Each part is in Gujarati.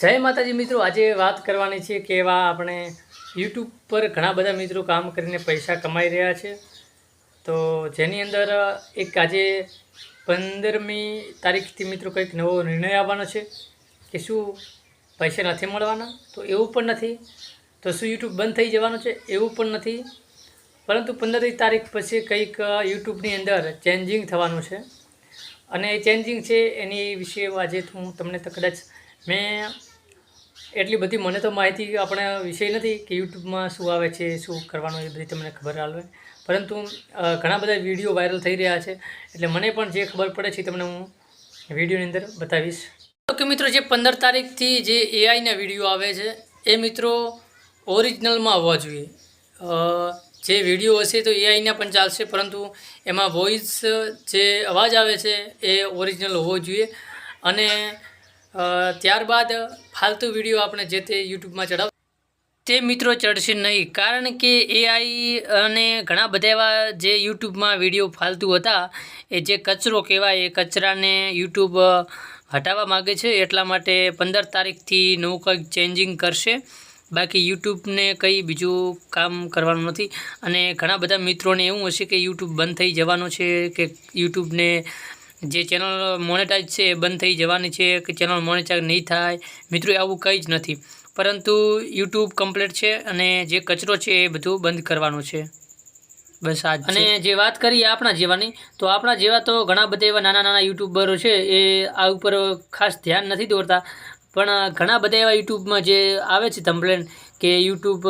જય માતાજી મિત્રો, આજે વાત કરવાની છે કે એવા આપણે યુટ્યુબ પર ઘણા બધા મિત્રો કામ કરીને પૈસા કમાઈ રહ્યા છે. તો જેની અંદર એક આજે પંદરમી તારીખથી મિત્રો કંઈક નવો નિર્ણય આવવાનો છે કે શું પૈસા નથી મળવાના? તો એવું પણ નથી. તો શું યુટ્યુબ બંધ થઈ જવાનું છે? એવું પણ નથી. પરંતુ પંદરમી તારીખ પછી કંઈક યુટ્યુબની અંદર ચેન્જિંગ થવાનું છે. અને એ ચેન્જિંગ છે એની વિશે આજે હું તમને કદાચ મેં એટલી બધી મને તો માહિતી આપણે વિષય નથી કે યુટ્યુબમાં શું આવે છે, શું કરવાનું, એ બધી તમને ખબર આવે પરંતુ ઘણા બધા વીડિયો વાયરલ થઈ રહ્યા છે. એટલે મને પણ જે ખબર પડે છે તમને હું વિડીયોની અંદર બતાવીશ. તો કે મિત્રો, જે પંદર તારીખથી જે એઆઈના વીડિયો આવે છે, એ મિત્રો ઓરિજિનલમાં આવવા જોઈએ. જે વીડિયો હશે તો એઆઈના પણ ચાલશે, પરંતુ એમાં વોઇસ જે અવાજ આવે છે એ ઓરિજિનલ હોવો જોઈએ. અને ત્યારબાદ ફાલતુ વીડિયો આપણે જે તે યુટ્યુબમાં ચડાવ તે મિત્રો ચડશે નહીં, કારણ કે એઆઈ અને ઘણા બધા એવા જે યુટ્યુબમાં વીડિયો ફાલતુ હતા, એ જે કચરો કહેવાય, એ કચરાને યુટ્યુબ હટાવવા માગે છે, એટલા માટે પંદર તારીખથી નવું કંઈક ચેન્જિંગ કરશે. બાકી યુટ્યુબને કંઈ બીજું કામ કરવાનું નથી. અને ઘણા બધા મિત્રોને એવું હશે કે યુટ્યુબ બંધ થઈ જવાનું છે, કે યુટ્યુબને જે ચેનલ મોનેટાઈઝ છે એ બંધ થઈ જવાની છે કે ચેનલ મોનેટાઈઝ નહીં થાય મિત્રો આવું કંઈ જ નથી. પરંતુ યુટ્યુબ કમ્પ્લીટ છે અને જે કચરો છે એ બધું બંધ કરવાનું છે. બસ આજ અને જે વાત કરીએ આપણા જેવાની તો આપણા જેવા તો ઘણા બધા એવા નાના નાના યુટ્યુબરો છે એ આ ઉપર ખાસ ધ્યાન નથી દોરતા. પણ ઘણા બધા એવા યુટ્યુબમાં જે આવે છે કમ્પ્લેન કે યુટ્યુબ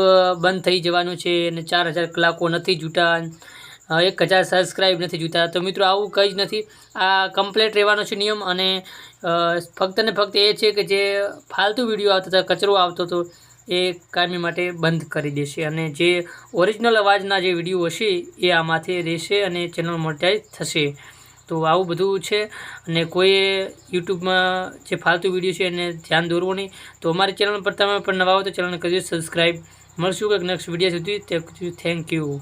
બંધ થઈ જવાનું છે અને ચાર હજાર કલાકો નથી જૂટા. એક હજાર સબસ્ક્રાઈબ નથી જોતા. તો મિત્રો, આવું કંઈ જ નથી. આ કમ્પ્લેટ રહેવાનો છે નિયમ અને ફક્ત ને ફક્ત એ છે કે જે ફાલતુ વીડિયો આવતો હતા, કચરો આવતો હતો, એ કાયમી માટે બંધ કરી દેશે. અને જે ઓરિજિનલ અવાજના જે વીડિયો હશે, એ આમાંથી રહેશે અને ચેનલ મોનેટાઈઝ થશે. તો આવું બધું છે. અને કોઈએ યુટ્યુબમાં જે ફાલતુ વીડિયો છે, એને ધ્યાન દોરવું નહીં. તો અમારી ચેનલ પર તમે પણ નવા હો તો ચેનલને કરજો સબસ્ક્રાઈબ મળશું કંઈક નેક્સ્ટ વીડિયો સુધી. Thank you